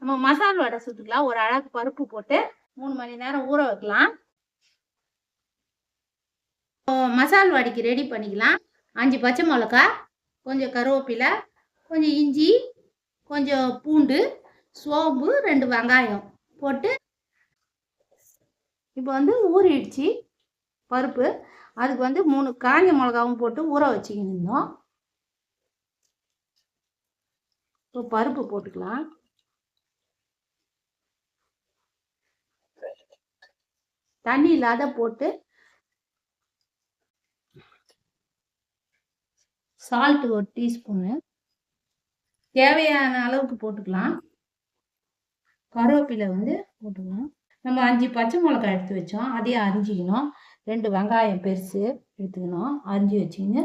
நம்ம மசால் வடை சுட்டுக்கலாம். ஒரு அழகு பருப்பு போட்டு மூணு மணி நேரம் ஊற வைக்கலாம். மசால் வடைக்கு ரெடி பண்ணிக்கலாம். அஞ்சு பச்சை மிளகா கொஞ்சம் கருவேப்பிலை கொஞ்சம் இஞ்சி கொஞ்சம் பூண்டு சோம்பு ரெண்டு வெங்காயம் போட்டு இப்போ வந்து ஊறிடுச்சு பருப்பு. அதுக்கு வந்து மூணு காஞ்ச மிளகாவும் போட்டு ஊற வச்சுக்கிருந்தோம் இப்போ பருப்பு போட்டுக்கலாம். தண்ணி இல்லாத போட்டு சால்ட் ஒரு டீஸ்பூனு தேவையான அளவுக்கு போட்டுக்கலாம். கருவேப்பிலை வந்து போட்டுக்கலாம். நம்ம அஞ்சு பச்சை மிளகாய் எடுத்து வச்சோம். அதையும் அரிஞ்சிக்கணும் ரெண்டு வெங்காயம் பெருசு எடுத்துக்கணும். அரிஞ்சு வச்சுக்கின்னு.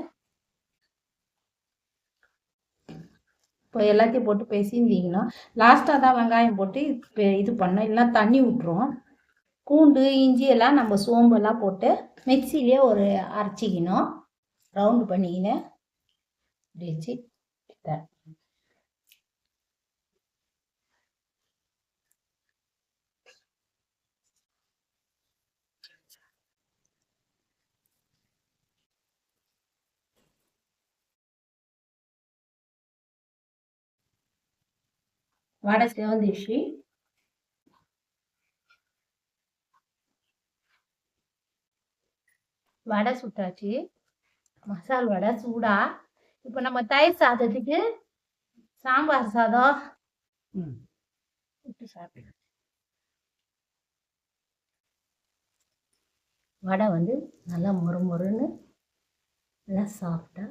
இப்போ எல்லாத்தையும் போட்டு பேசியிருந்தீங்கன்னா லாஸ்ட்டாக தான் வெங்காயம் போட்டு இப்போ இது பண்ணோம். இல்லைன்னா தண்ணி விட்ரும் பூண்டு இஞ்சி எல்லாம் நம்ம சோம்பெல்லாம் போட்டு மிக்சிலே ஒரு அரைச்சிக்கணும். ரவுண்டு பண்ணிக்கின்னு வச்சு வடை சிவந்துச்சு வடை சுட்டாச்சு. மசால் வடை சூடா. இப்போ நம்ம தயிர் சாதத்துக்கு சாம்பார் சாதம். விட்டு சாப்பிடு. வடை வந்து நல்லா மொறு மொறுன்னு நல்லா சாஃப்டாக